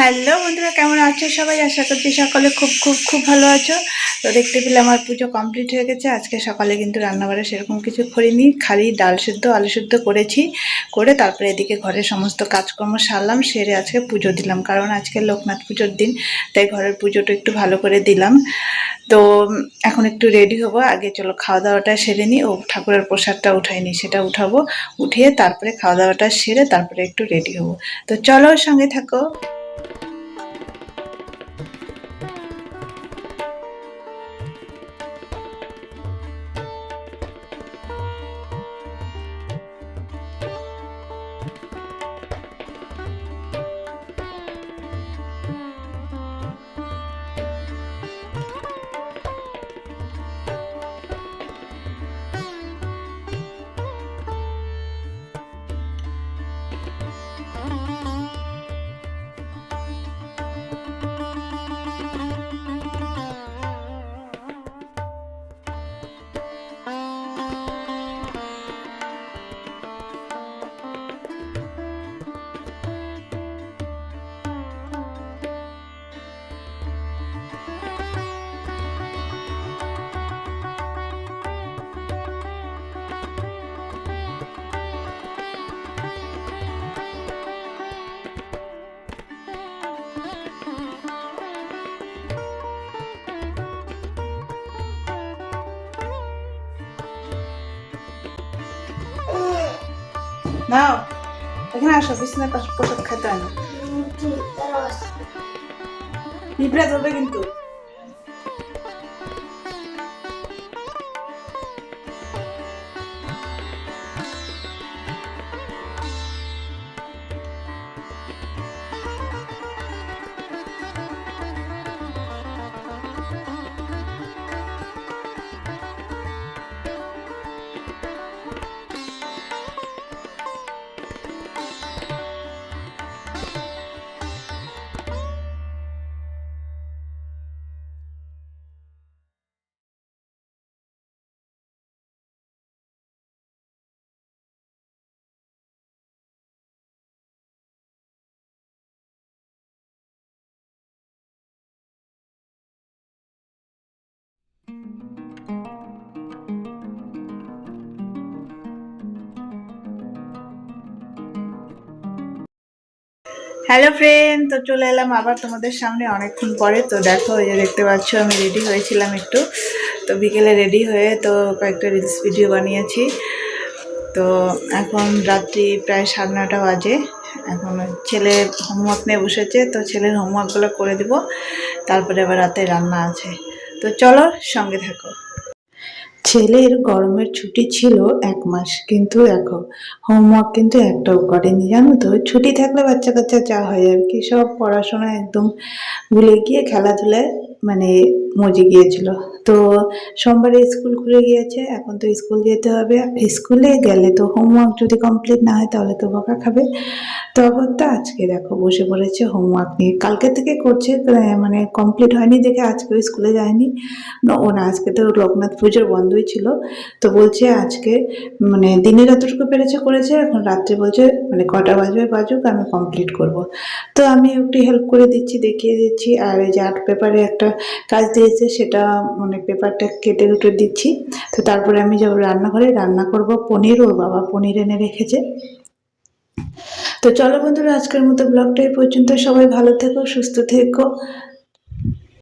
Hello বন্ধুরা, কেমন আছো সবাই? আশা করছি সকালে খুব খুব খুব ভালো আছো। তো দেখতে পেলে আমার পুজো কমপ্লিট হয়ে গেছে। আজকে সকালে কিন্তু রান্নাবাড়া সেরকম কিছু করিনি। খালি ডাল সেদ্ধ, আলু সেদ্ধ করেছি। করে তারপরে এদিকে ঘরের সমস্ত কাজকর্ম সারলাম, সেরে আজকে পুজো দিলাম। কারণ আজকে লোকনাথ পুজোর দিন, তাই ঘরের পুজোটা একটু ভালো করে দিলাম। তো এখন একটু রেডি হব। আগে চলো খাওয়া দাওয়াটা সেরে নিই ও ঠাকুরের প্রসাদটা উঠাই উঠাইনি সেটা উঠাবো। উঠিয়ে তারপরে খাওয়া দাওয়াটা সেরে তারপরে একটু রেডি হব। তো চলো সঙ্গে থাকো। নাও এখানে আসো বিছানায় পাশে প্রসাদ খেতে হয় না পিঁপড়া ধরবে কিন্তু হ্যালো ফ্রেন্ড তো চলে এলাম আবার তোমাদের সামনে অনেকক্ষণ পরে। তো দেখো, এই যে দেখতে পাচ্ছ, আমি রেডি হয়েছিলাম একটু। তো বিকেলে রেডি হয়ে তো কয়েকটা রিলস ভিডিও বানিয়েছি। তো এখন রাত্রি প্রায় সাড়ে নটা বাজে। এখন ছেলে হোমওয়ার্ক নিয়ে বসেছে, তো ছেলের হোমওয়ার্কগুলো করে দিব। তারপরে আবার রাতে রান্না আছে। তো চলো সঙ্গে থাকো। ছেলের গরমের ছুটি ছিল এক মাস, কিন্তু দেখো হোমওয়ার্ক কিন্তু একটাও করেনি, জানো তো? ছুটি থাকলে বাচ্চা কাচ্চা যা হয় আর কি, সব পড়াশোনা একদম ভুলে গিয়ে খেলাধুলায় মানে মজে গিয়েছিল। তো সোমবারে স্কুল খুলে গিয়েছে, এখন তো স্কুল যেতে হবে। স্কুলে গেলে তো হোমওয়ার্ক যদি কমপ্লিট না হয় তাহলে তো বকা খাবে। তো অগত্যা আজকে দেখো বসে পড়েছে হোমওয়ার্ক নিয়ে। কালকে থেকে করছে মানে কমপ্লিট হয়নি দেখে আজকে স্কুলে যায়নি। ও না, আজকে তো লোকনাথ পুজোর বন্ধই ছিল। তো বলছে আজকে মানে দিনে যতটুকু পেরেছে করেছে, এখন রাত্রে বলছে মানে কটা বাজবে বাজুক, আমি কমপ্লিট করব। তো আমি একটু হেল্প করে দিচ্ছি, দেখিয়ে দিচ্ছি। আর এই যে আর্ট পেপারে একটা কাজ দিয়েছে, সেটা মানে পেপারটা কেটে দুটো দিচ্ছি। তো তারপরে আমি যাব রান্নাঘরে, রান্না করব পনির, ওর বাবা পনির এনে রেখেছে। তো চলো বন্ধুরা, আজকের মতো ব্লগটা এই পর্যন্ত। সবাই ভালো থেকো, সুস্থ থেকো।